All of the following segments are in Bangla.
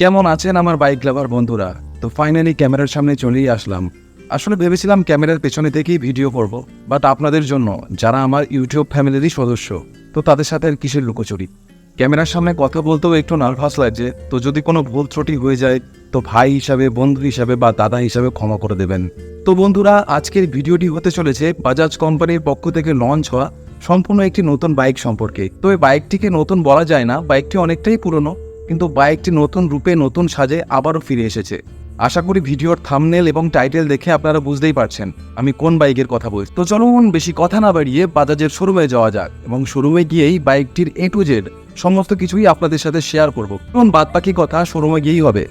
কেমন আছেন আমার বাইক লাভার বন্ধুরা? তো ফাইনালি ক্যামেরার সামনে চলেই আসলাম। আসলে ভেবেছিলাম ক্যামেরার পেছনে থেকেই ভিডিও করব বাট আপনাদের জন্য, যারা আমার ইউটিউব ফ্যামিলিরই সদস্য, তো তাদের সাথে আর কিসের লুকোচুরি? ক্যামেরার সামনে কথা বলতেও একটু নার্ভাস লাগছে, তো যদি কোনো ভুল ত্রুটি হয়ে যায়, তো ভাই হিসাবে, বন্ধু হিসাবে বা দাদা হিসাবে ক্ষমা করে দেবেন। তো বন্ধুরা, আজকের ভিডিওটি হতে চলেছে বাজাজ কোম্পানির পক্ষ থেকে লঞ্চ হওয়া সম্পূর্ণ একটি নতুন বাইক সম্পর্কে। তো এই বাইকটিকে নতুন বলা যায় না বাইকটি অনেকটাই পুরনো কিন্তু বাইকটি নতুন রূপে নতুন সাজে আবারও ফিরে এসেছে। আশা করি ভিডিওর থামনেল এবং টাইটেল দেখে আপনারা বুঝতেই পারছেন আমি কোন বাইকের কথা বলছি। তো চলুন বেশি কথা না বাড়িয়ে বাজাজের শোরুমে যাওয়া যাক এবং শোরুমে গিয়েই বাইকটির এ টু জেড সমস্ত কিছুই আপনাদের সাথে শেয়ার করব। কারণ বাদ পাখি কথা শোরুমে গিয়েই হবে।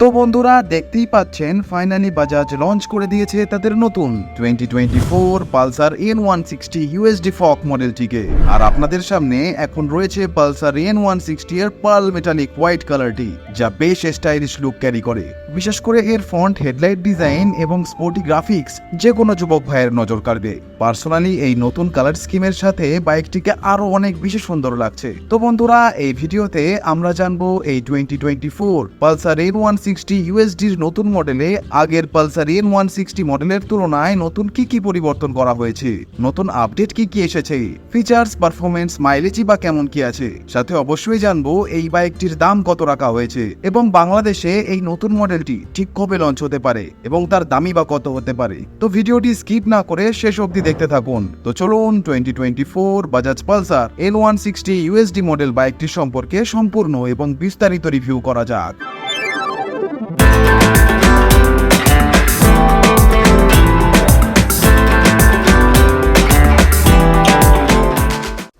তো বন্ধুরা, দেখতেই পাচ্ছেন, ফাইনালি বাজাজ লঞ্চ করে দিয়েছে তাদের নতুন twenty twenty four Pulsar N one sixty USD fork মডেলটিকে আর আপনাদের সামনে এখন রয়েছে পালসার এন ওয়ান সিক্সটি এর পার্ল মেটালিক হোয়াইট কালারটি যা বেশ স্টাইলিশ লুক ক্যারি করে। বিশেষ করে এর ফ্রন্ট হেডলাইট ডিজাইন এবং স্পোর্টি গ্রাফিক্স যে কোনো যুবক ভাইয়ের নজর কাড়বে। পার্সোনালি এই নতুন কালার স্কিমের সাথে বাইকটিকে আরও অনেক বেশি সুন্দর লাগছে। তো বন্ধুরা, এই ভিডিওতে আমরা জানব এই twenty twenty four Pulsar N one sixty ইউএসডির নতুন মডেলে আগের পালসার এন ওয়ান সিক্সটি মডেলের তুলনায় নতুন কি কি পরিবর্তন করা হয়েছে? নতুন আপডেট কি কি এসেছে? ফিচার্স পারফরমেন্স মাইলেজই বা কেমন কি আছে? সাথে অবশ্যই জানব এই বাইকটির দাম কত রাখা হয়েছে? এবং বাংলাদেশে এই নতুন মডেলটি ঠিক কবে লঞ্চ হতে পারে এবং তার দামি বা কত হতে পারে? তো ভিডিওটি স্কিপ না করে শেষ অবধি দেখতে থাকুন। তো চলুন twenty twenty four Bajaj Pulsar N one sixty USD model বাইকটি সম্পর্কে সম্পূর্ণ এবং বিস্তারিত রিভিউ করা যাক।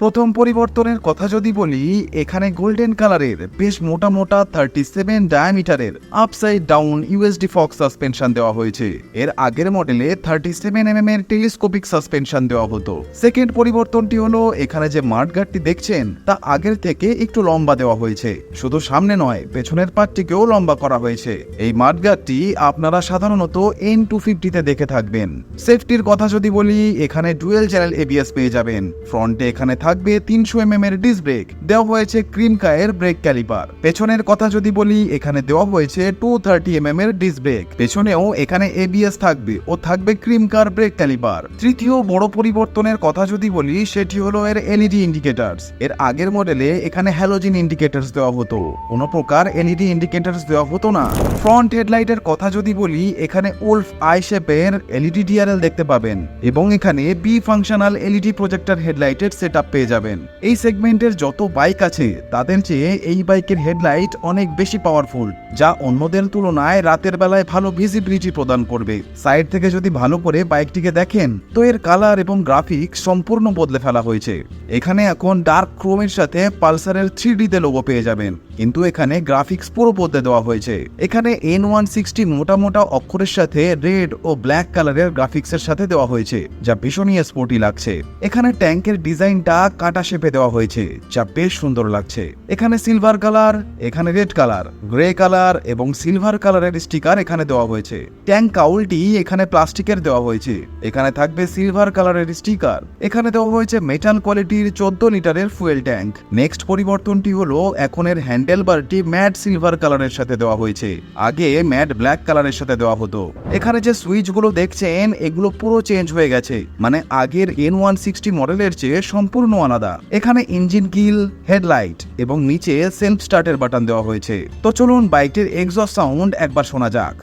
প্রথম পরিবর্তনের কথা যদি বলি, এখানে গোল্ডেন কালারের বেশ মোটা মোটা thirty seven ডায়ামিটারের upside down USD fork suspension দেওয়া হয়েছে। এর আগের মডেলে থার্টি সেভেন এম এর টেলিস্কোপিক সাসপেনশন দেওয়া হতো। সেকেন্ড পরিবর্তনটি হলো, এখানে যে মাঠগার্ডটি দেখছেন, তা আগের থেকে একটু লম্বা দেওয়া হয়েছে। শুধু সামনে নয়, পেছনের পার্টটিকেও লম্বা করা হয়েছে। এই মাঠগার্ডটি আপনারা সাধারণত এন টু ফিফটিতে দেখে থাকবেন। সেফটির কথা যদি বলি, এখানে ডুয়েল চ্যানেল এবিএস পেয়ে যাবেন। ফ্রন্টে এখানে থাকবে তিনশো এম এর ডিস ব্রেক দেওয়া হয়েছে ক্রিম কায়ের ব্রেক ক্যালিপার পেছনের কথা যদি বলি, এখানে দেওয়া হয়েছে টু থার্টি এম এর ডিস ব্রেক পেছনেও এখানে এবিএস থাকবে ও থাকবে ক্রিম কার ব্রেক ক্যালিপার তৃতীয় বড় পরিবর্তনের কথা যদি বলি, সেটি হলো এর এলইডি ইন্ডিকেটার্স এর আগের মডেলে এখানে হ্যালোজিন ইন্ডিকেটার্স দেওয়া হতো। কোনো প্রকার এলইডি ইন্ডিকেটার্স দেওয়া হতো না। ফ্রন্ট হেডলাইটের কথা যদি বলি, এখানে উলফ আই শেপের এলইডি ডিআরএল দেখতে পাবেন। এবং এখানে বি ফাংশনাল এলইডি প্রজেক্টর হেডলাইটের সেট পেয়ে যাবেন। এই সেগমেন্টের যত বাইক আছে, তাদের চেয়ে এই বাইকের হেডলাইট অনেক বেশি পাওয়ারফুল যা অন্যদের তুলনায় রাতের বেলায় ভালো ভিজিবিলিটি প্রদান করবে। সাইড থেকে যদি ভালো করে বাইকটিকে দেখেন, তো এর কালার এবং গ্রাফিক সম্পূর্ণ বদলে ফেলা হয়েছে। এখানে এখন ডার্ক ক্রোমের সাথে পালসারের থ্রি ডিতে লোগো পেয়ে যাবেন। কিন্তু এখানে গ্রাফিক্স পুরো বদলে দেওয়া হয়েছে। এখানে এন ওয়ান সিক্সটি মোটা মোটা অক্ষরের সাথে রেড ও ব্ল্যাক কালারের গ্রাফিক্সের সাথে দেওয়া হয়েছে, যা ভীষণই স্পোর্টি লাগছে। এখানে ট্যাঙ্কের ডিজাইনটা কাটা শেপে দেওয়া হয়েছে, যা বেশ সুন্দর লাগছে। এখানে সিলভার কালার এখানে রেড কালার গ্রে কালার এবং সিলভার কালারের স্টিকার এখানে দেওয়া হয়েছে। ট্যাঙ্ক কাউলটি এখানে প্লাস্টিকের দেওয়া হয়েছে। এখানে থাকবে সিলভার কালারের স্টিকার এখানে দেওয়া হয়েছে মেটাল কোয়ালিটির চোদ্দ লিটারের ফুয়েল ট্যাঙ্ক নেক্সট পরিবর্তনটি হলো এখন এর হ্যান্ডেল বারটি ম্যাট সিলভার কালারের সাথে দেওয়া হয়েছে। আগে ম্যাট ব্ল্যাক কালারের সাথে দেওয়া হতো। এখানে যে সুইচগুলো দেখছেন, এগুলো পুরো চেঞ্জ হয়ে গেছে। মানে আগের এন ওয়ান সিক্সটি মডেলের চেয়ে সম্পূর্ণ আলাদা। এখানে ইঞ্জিন গিল হেডলাইট এবং নিচে সেলফ স্টার্টের বাটন দেওয়া হয়েছে। তো চলুন বাইকটির এক্সস্ট সাউন্ড একবার শোনা যাক।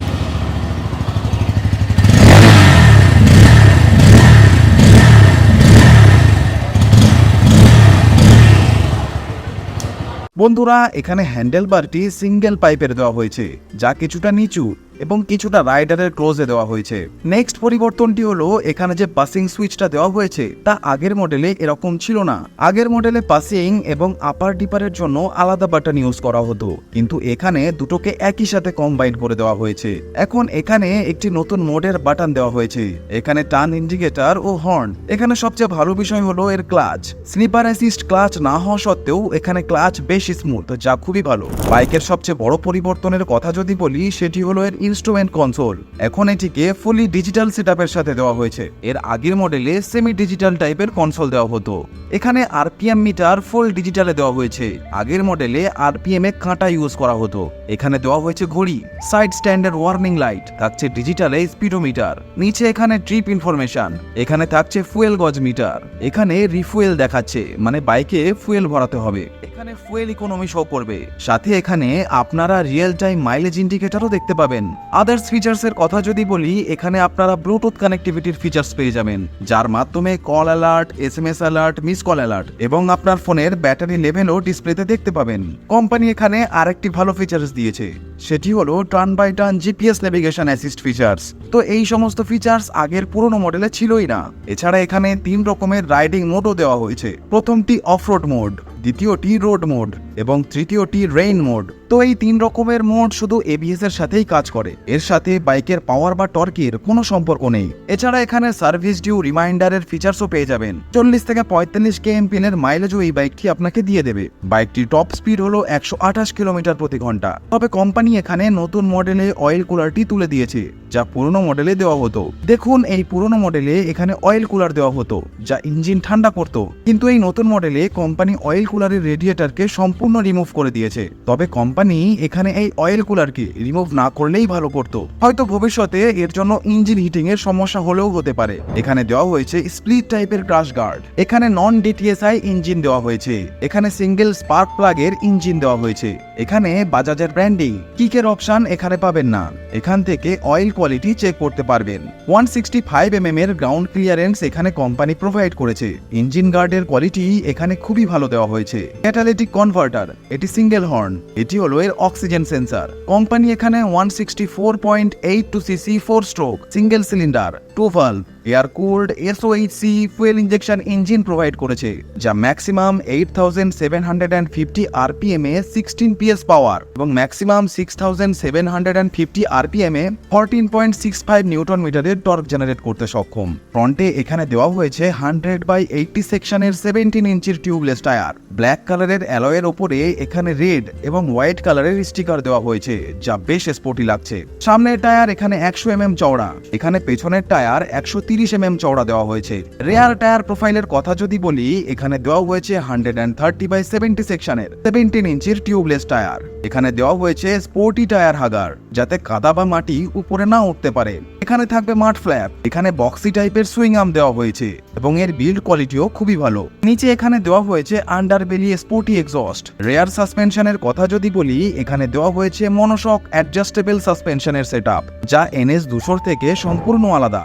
বন্ধুরা এখানে হ্যান্ডেল বারটি সিঙ্গেল পাইপের দেওয়া হয়েছে যা কিছুটা নিচু। এবং কিছুটা রাইডারের ক্লোজে দেওয়া হয়েছে। নেক্সট পরিবর্তনটি হলো, এখানে যে পাসিং সুইচটা দেওয়া হয়েছে, তা আগের মডেলে এরকম ছিল না। আগের মডেলে পাসিং এবং আপার ডিপারের জন্য আলাদা বাটন ইউজ করা হতো, কিন্তু এখানে দুটোকে একই সাথে কম্বাইন করে দেওয়া হয়েছে। এখন এখানে একটি নতুন মোডের বাটন দেওয়া হয়েছে, এখানে টার্ন ইন্ডিকেটর ও হর্ন। এখানে সবচেয়ে ভালো বিষয় হলো এর ক্লাচ। স্লিপার অ্যাসিস্ট ক্লাচ না হওয়া সত্ত্বেও এখানে ক্লাচ বেশ স্মুথ, যা খুবই ভালো। বাইকের সবচেয়ে বড় পরিবর্তনের কথা যদি বলি, সেটি হলো এর ইনস্ট্রুমেন্ট কনসোল। এখন এটিকে ফুলি ডিজিটাল সেটআপের সাথে দেওয়া হয়েছে। এর আগের মডেলে সেমি ডিজিটাল টাইপের কনসোল দেওয়া হতো। এখানে আরপিএম মিটার ফুল ডিজিটালে দেওয়া হয়েছে। আগের মডেলে আরপিএম এ কাঁটা ইউজ করা হতো। এখানে দেওয়া হয়েছে ঘড়ি সাইড স্ট্যান্ডার্ড ওয়ার্নিং লাইট থাকছে ডিজিটালে স্পিডোমিটার নিচে এখানে ট্রিপ ইনফরমেশন এখানে থাকছে ফুয়েল গজ মিটার এখানে রিফুয়েল দেখাচ্ছে মানে বাইকে ফুয়েল ভরাতে হবে। এখানে ফুয়েল ইকোনমি শো করবে। সাথে এখানে আপনারা রিয়েল টাইম মাইলেজ ইন্ডিকেটরও দেখতে পাবেন। আদার্স ফিচার্স এর কথা যদি বলি, এখানে আপনারা ব্লুটুথ কানেক্টিভিটির ফিচার্স পেয়ে যাবেন, যার মাধ্যমে call alert S M S alert miss call alert এবং আপনার ফোনের ব্যাটারি লেভেলও ডিসপ্লেতে দেখতে পাবেন। কোম্পানি এখানে আরেকটি ভালো ফিচার্স দিয়েছে, সেটি হলো turn by turn GPS navigation assist features তো এই সমস্ত ফিচার্স আগের পুরনো মডেলে ছিলই না। এছাড়া এখানে তিন রকমের রাইডিং মোডও দেওয়া হয়েছে। প্রথমটি অফরোড মোড দ্বিতীয়টি রোড মোড এবং তৃতীয়টি রেইন মোড। তো এই তিন রকমের মোড শুধু এবিএস এর সাথেই কাজ করে। এর সাথে বাইকের পাওয়ার বা টর্কের কোনো সম্পর্ক নেই। এছাড়া এখানে সার্ভিস ডিউ রিমাইন্ডারের ফিচার্সও পেয়ে যাবেন। চল্লিশ থেকে পঁয়তাল্লিশ কে এম পিনের মাইলেজও এই বাইকটি আপনাকে দিয়ে দেবে। বাইকটির টপ স্পিড হলো একশো আঠাশ কিলোমিটার প্রতি ঘণ্টা। তবে কোম্পানি এখানে নতুন মডেলে অয়েল কুলারটি তুলে দিয়েছে, যা পুরনো মডেলে দেওয়া হতো। দেখুন, এই পুরনো মডেলে এখানে অয়েল কুলার দেওয়া হতো, যা ইঞ্জিন ঠান্ডা করত। কিন্তু এই নতুন মডেলে কোম্পানি অয়েল কুলারের রেডিয়েটারকে সম্পূর্ণ রিমুভ করে দিয়েছে। তবে কোম্পানি এখানে এই অয়েল কুলারকে রিমুভ না করলেই ভালো করতো। হয়তো ভবিষ্যতে এর জন্য ইঞ্জিন হিটিং এর সমস্যা হলেও হতে পারে। এখানে দেওয়া হয়েছে স্প্লিট টাইপের ক্রাশ গার্ড এখানে নন ডিটিএসআই ইঞ্জিন দেওয়া হয়েছে। এখানে সিঙ্গেল স্পার্ক প্লাগের ইঞ্জিন দেওয়া হয়েছে। এখানে বাজাজের ব্র্যান্ডিং কিকের অপশন এখানে পাবেন না। এখান থেকে অয়েল কোয়ালিটি চেক করতে পারবেন। One sixty five M M এর গ্রাউন্ড ক্লিয়ারেন্স এখানে কোম্পানি প্রোভাইড করেছে। ইঞ্জিন গার্ডের কোয়ালিটি এখানে খুবই ভালো দেওয়া হয়েছে। ক্যাটালিটিক কনভার্টার এটি সিঙ্গেল হর্ন এটি হলো এর অক্সিজেন সেন্সার কোম্পানি এখানে one sixty four point eight two CC four stroke single cylinder two valve air cooled SOHC fuel injection engine provide করেছে, যা maximum eight thousand seven hundred and fifty RPM A sixteen PS পাওয়ার এবং maximum six thousand seven hundred and fifty RPM A fourteen point six five newton মিটারের টর্ক জেনারেট করতে সক্ষম। ফ্রন্টে এখানে দেওয়া হয়েছে হান্ড্রেড বাই এইটটি সেকশনের সেভেন্টিন ইঞ্চির টিউবলেস টায়ার ব্ল্যাক কালারের অ্যালয়ের ওপরে এখানে রেড এবং হোয়াইট কালারের স্টিকার দেওয়া হয়েছে, যা বেশ স্পোর্টি লাগছে। সামনের টায়ার এখানে একশো এম এম চওড়া, এখানে পেছনের টায়ার একশো তিরিশ এম এম চওড়া দেওয়া হয়েছে। রেয়ার টায়ার প্রোফাইলের কথা যদি বলি, এখানে দেওয়া হয়েছে hundred and thirty by seventy সেকশনের সেভেন্টিন ইঞ্চির টিউবলেস টায়ার। এখানে দেওয়া হয়েছে স্পোর্টি টায়ার হাগার। যাতে কাদা বা মাটি উপরে না উঠতে পারে। এখানে থাকবে মাঠ ফ্ল্যাপ। এখানে বক্সি টাইপের সুইং আর্ম দেওয়া হয়েছে এবং এর বিল্ড কোয়ালিটিও খুবই ভালো। নিচে এখানে দেওয়া হয়েছে under belly sporty exhaust. Rear suspension কথা যদি বলি, এখানে দেওয়া হয়েছে মনোশক অ্যাডজাস্টেবল সাসপেনশনের সেট যা এনএস দুশোর থেকে সম্পূর্ণ আলাদা।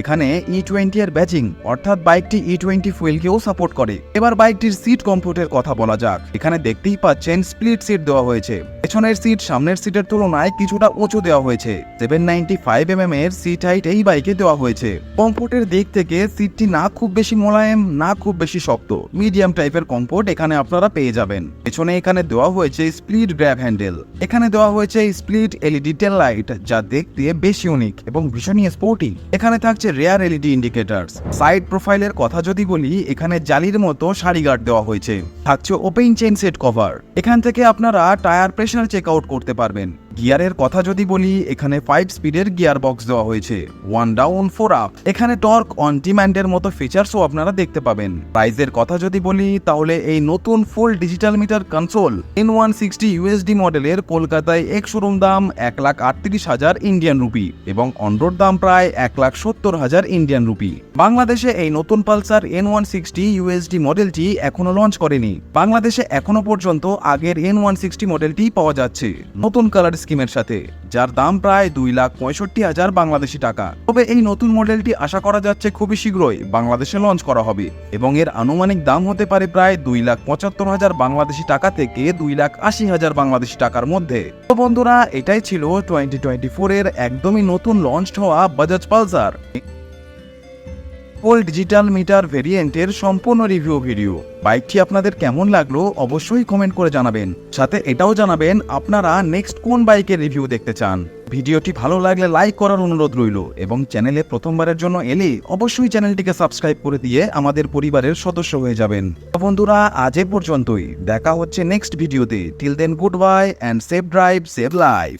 এখানে ই টোয়েন্টি এর ব্যাচিং অর্থাৎ বাইকটি ই টোয়েন্টি ফুয়েলকেও সাপোর্ট করে। এবার বাইকটির সিট কমফোর্টের কথা বলা যাক। এখানে দেখতেই পাচ্ছেন স্প্লিট সিট দেওয়া হয়েছে। পেছনের সিট সামনের সিটের তুলনায় কিছুটা উঁচু দেওয়া হয়েছে। সেভেন নাইনটি ফাইভ এম এর সিট হাইট এই বাইকে দেওয়া হয়েছে। কমফোর্টের দিক থেকে সিটটি না খুব বেশি মোলায়েম, না খুব বেশি শক্ত। মিডিয়াম টাইপের কমফোর্ট এখানে আপনারা পেয়ে যাবেন। পেছনে এখানে দেওয়া হয়েছে স্প্লিট গ্র্যাব হ্যান্ডেল এখানে দেওয়া হয়েছে স্প্লিট এলইডি টেল লাইট যা দেখতে বেশ ইউনিক এবং ভীষণই স্পোর্টি এখানে থাকছে রেয়ার এলইডি ইন্ডিকেটার্স সাইড প্রোফাইলের কথা যদি বলি, এখানে জালির মতো সারি গার্ড দেওয়া হয়েছে। থাকছে ওপেন চেন সেট কভার এখান থেকে আপনারা টায়ার প্রেশার চেক আউট করতে পারবেন। গিয়ারের কথা যদি বলি, এখানে ফাইভ স্পিডের গিয়ার বক্স দেওয়া হয়েছে। ওয়ান ডাউন ফোর আপ এখানে টর্ক অন ডিম্যান্ডের মতো ফিচার্সও আপনারা দেখতে পাবেন। প্রাইসের কথা যদি বলি, তাহলে এই নতুন full digital meter console N one sixty USD মডেলের কলকাতায় এক শোরুম দাম এক লাখ আটত্রিশ হাজার ইন্ডিয়ান রুপি এবং অনরোড দাম প্রায় এক লাখ সত্তর হাজার ইন্ডিয়ান রুপি বাংলাদেশে এই নতুন Pulsar N one sixty USD মডেলটি এখনও লঞ্চ করেনি। বাংলাদেশে এখনও পর্যন্ত আগের এন ওয়ান সিক্সটি মডেলটি পাওয়া যাচ্ছে। নতুন কালার স্কিমের সাথে, যার দাম প্রায় দুই লাখ পঁয়ষট্টি হাজার বাংলাদেশি টাকা। তবে এই নতুন মডেলটি আশা করা যাচ্ছে খুবই শীঘ্রই বাংলাদেশে লঞ্চ করা হবে এবং এর আনুমানিক দাম হতে পারে প্রায় দুই লাখ পঁচাত্তর হাজার বাংলাদেশি টাকা থেকে দুই লাখ আশি হাজার বাংলাদেশি টাকার মধ্যে। তো বন্ধুরা, এটাই ছিল টোয়েন্টি টোয়েন্টি ফোর এর একদমই নতুন লঞ্চ হওয়া Bajaj Pulsar triple digital meter ভেরিয়েন্টের সম্পূর্ণ রিভিউ ভিডিও বাইকটি আপনাদের কেমন লাগল অবশ্যই কমেন্ট করে জানাবেন। সাথে এটাও জানাবেন আপনারা নেক্সট কোন বাইকের রিভিউ দেখতে চান। ভিডিওটি ভালো লাগলে লাইক করার অনুরোধ রইল এবং চ্যানেলে প্রথমবারের জন্য এলে অবশ্যই চ্যানেলটিকে সাবস্ক্রাইব করে দিয়ে আমাদের পরিবারের সদস্য হয়ে যাবেন। বন্ধুরা, আজ এ পর্যন্তই। দেখা হচ্ছে নেক্সট ভিডিওতে till then goodbye and safe drive save life